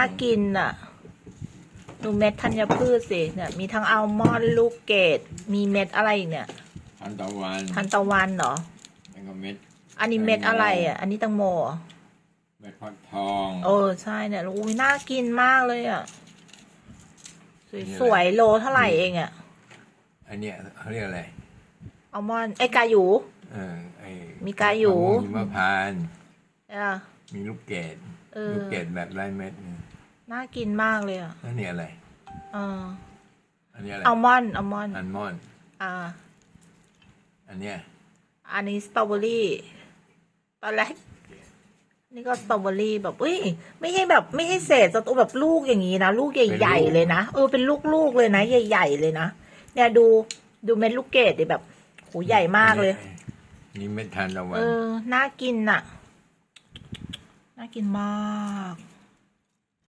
ากินอะ ดูเม็ดธัญพืชสิเนี่ย มีทั้งอัลมอนด์ลูกเกดมีเม็ดอะไรอีกเนี่ย ทันตะวันทันตะวันเหรอ แล้วก็เม็ด อันนี้เม็ดอะไรอะ อันนี้แตังโมเหรอเม็ดฟักทองเออใช่เนี่ยอุ้ยน่ากินมากเลยอะ สวยๆโลเท่าไหร่เองอะ อันเนี้ยเขาเรียกอะไร อัลมอนด์ไอ้ยกาหยู เออไอ้มีกาอยู่มะม่วงหิมพานต์เออมีลูกเกดเออ ลูกเกดแบบไร้เม็ดเนี่ย น่ากินมากเลยอะแล้วนี่อะไรเอออันนี้อะไรอัลมอนด์อัลมอนด์อัลมอนด์อ่า อันเนี้ยอันนี้สตรอเบอรี่ตอนแรกนี่ก็สตรอเบอรี่แบบอุ้ยไม่ใช่แบบไม่ใช่เศษสตรอแบบลูกอย่างนี้นะลูกใหญ่ๆเลยนะเออเป็นลูกๆเลยนะ ใหญ่ ๆ เลยนะเนี่ยดูดูเม็ดลูกเกดดิแบบโหใหญ่มากเลย นี่เม็ดทานตะวัเอนอน่ากินน่ะ น่ากินมาก